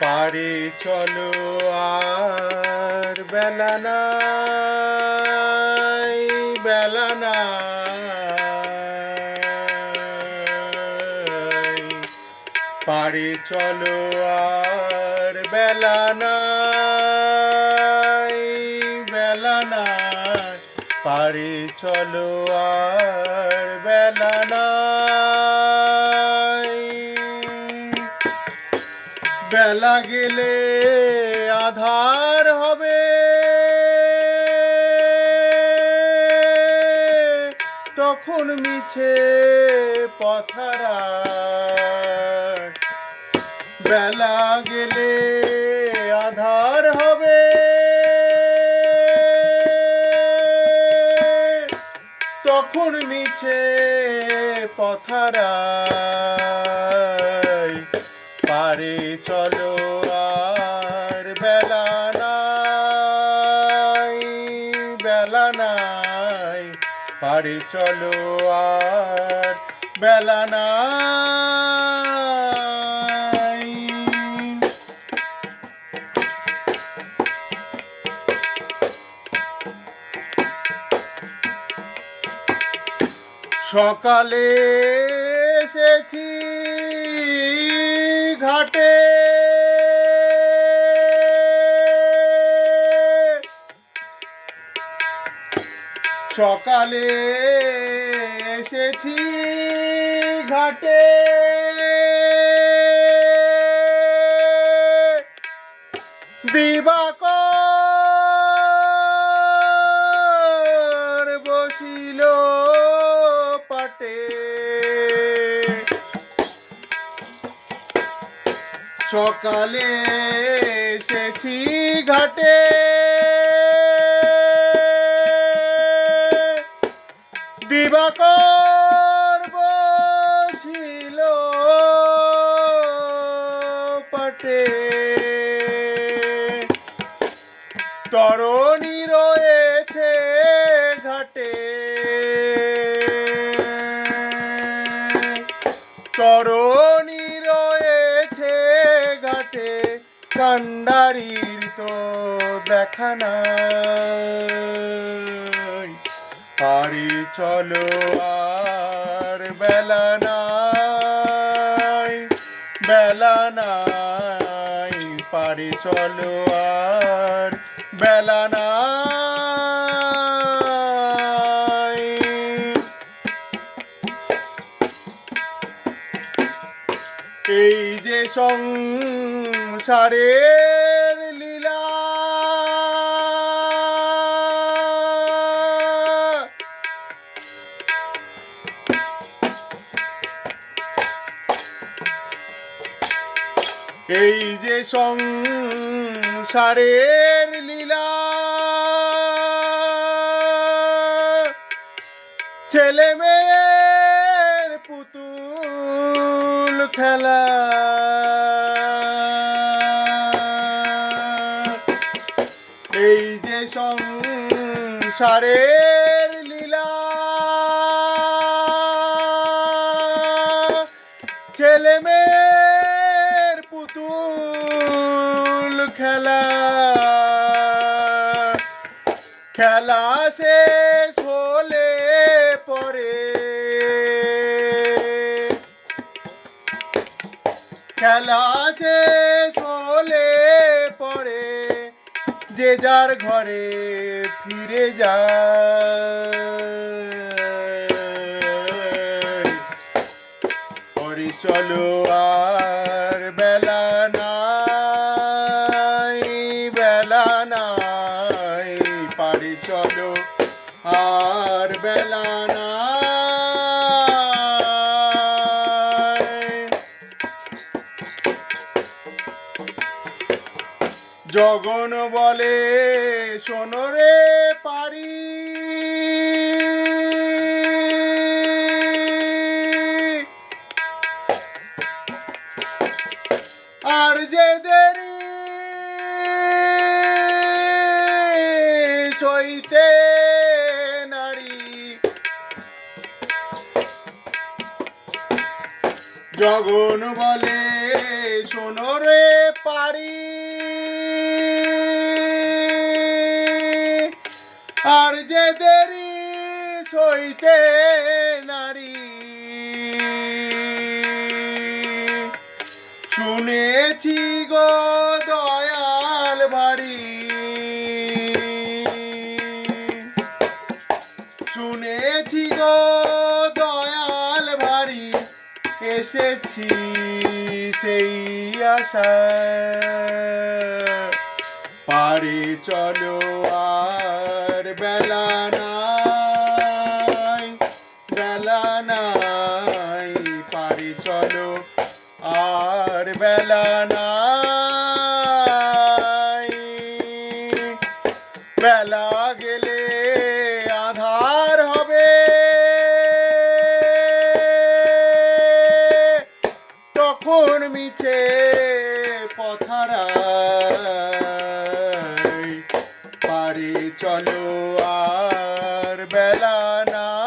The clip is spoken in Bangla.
পারে চলো আর বেলা নাই বেলা নাই। পারে চলো আর বেলা নাই বেলা নাই। পারে চলো আর বেলা নাই। গেলে আধার হবে। তখন মিছে পথারা বেলা গেলে আধার হবে। তখন মিছে পথারায় পারে চলো আর বেলা নাই বেলা নাই। পারে চলো আর বেলা নাই। সকালে এসেছি ঘাটে। সকালে এসেছি ঘাটে। দিবাকর বসিল সকালে এসেছি ঘাটে। দিবাকর বসিল পাটে। তরণী রয়েছে ঘাটে। তরণী কান্ডারির তো দেখা নাই। পারি চলো আর বেলা নাই বেলা নাই। পারি চলো আর বেলা নাই। এই যে সংসারের লীলা। এই যে সংসারের লীলা ছেলে মেয়ের পুতুল খেলা। ছেলে মেয়ের পুতুল খেলা। খেলা শেষ হলে পরে। খেলা শেষ হলে পরে যে যার ঘরে ফিরে যায়। চলো আর বেলা নাই বেলা নাই, পারে চলো আর বেলা নাই। জগন বলে সোনরে পারি। আর যে দেরি সইতে নারী। জগন বলে, শোনো রে পারি। আর যে দেরি সইতে নারী শুনেছি গো দয়াল ভারী শুনেছি গো দয়াল ভারী এসেছি সেই আশা পারে চলো আর মিছে পথারাই পারে চলো আর বেলা নাই